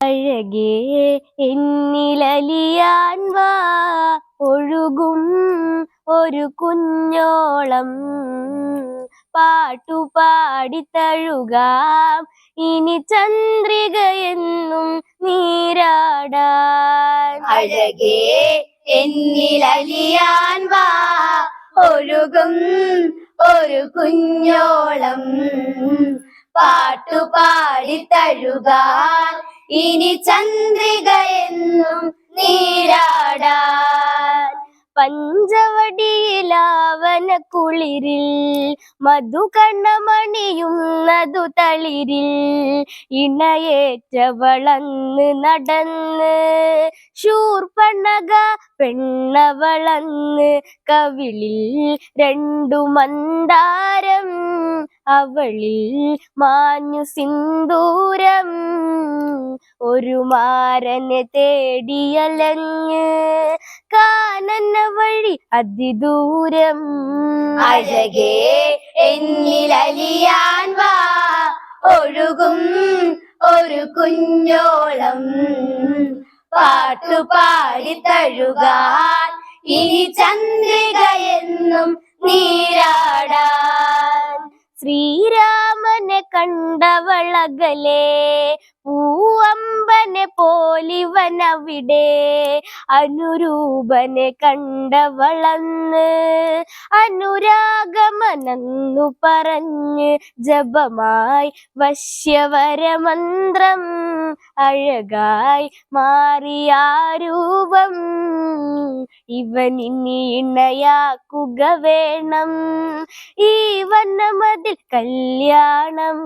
അഴകേ എന്നിലലിയാൻ വാ ഒഴുകും ഒരു കുഞ്ഞോളം. പാട്ടുപാടിത്തഴുക തഴുകാം ഇനി ചന്ദ്രികയെന്നും നീരാടാൻ. അഴകേ എന്നിലലിയാൻ വാ ഒഴുകും ഒരു കുഞ്ഞോളം. പാട്ടുപാടിത്തഴുക ഇനി ചന്ദ്രികയെന്നും നീരാടാൻ. പഞ്ചവടിയിലാവന കുളിരിൽ മധുകണ്ണമണിയുന്നതു തളിരിൽ ഇണയേറ്റവളന്ന് നടന്ന് ശൂർപ്പണക പെണ്ണവളന്ന് കവിളിൽ രണ്ടു മന്ദാരം അവളിൽ മാഞ്ഞു സിന്ദൂരം. ഒരു മാരനെ തേടിയലഞ്ഞ് കാനന്ന വഴി അതിദൂരം. അഴകേ എന്നിലലിയാൻ വാ. ഒഴുകും ഒരു കുഞ്ഞോളം. പാട്ടുപാടി തഴുകാൻ ഈ ചന്ദ്രിക എന്നും നീരാടാൻ. ശ്രീരാമനെ കണ്ടവളകലെ പൂവമ്പനെ പോലിവനവിടെ അനുരൂപനെ കണ്ടവളന്ന് അനുരാഗമനന്നു പറഞ്ഞ് ജപമായി വശ്യവരമന്ത്രം അഴകായി മാറിയ രൂപം ഇവനിനി ഇണയാക്കുക വേണം. ഈ വനമതിൽ കല്യാണം.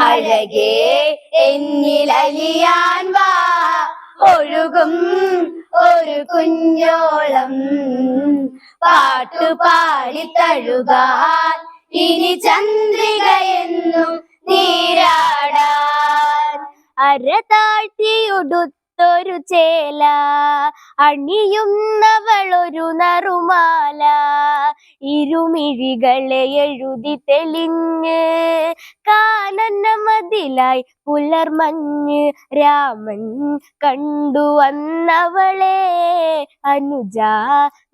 അഴകേ എന്നിൽ അലിയാൻ വാ. ഒഴുകും ഒരു കുഞ്ഞോളം. പാട്ടുപാടി തഴുകാൻ ഇനി ചന്ദ്രിക എന്നും നീരാടാൻ. അര താഴ്ത്തിയുടുത്തൊരു ചേല അണിയുന്നവളൊരു നറുമാല. ഇരുമിഴികളെ എഴുതി തെളിഞ്ഞ് കാനന മതിലായി പുലർമഞ്ഞ് രാമൻ കണ്ടു വന്നവളെ. അനുജ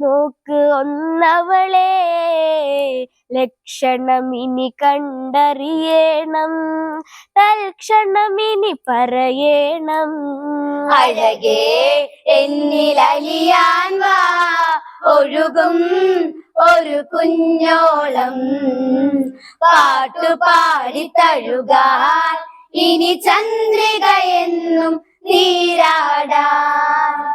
നോക്ക് ഒന്നവളെ. ലക്ഷണമിനി കണ്ടറിയണം തൽക്ഷണമിനി പറയണം. അഴകേ എന്നിലലിയാൻ വാ. ഒഴുകും ഒരു കുഞ്ഞോളം. പാട്ടുപാടി തഴുകാൻ ഇനി ചന്ദ്രിക എന്നും നീരാടാൻ.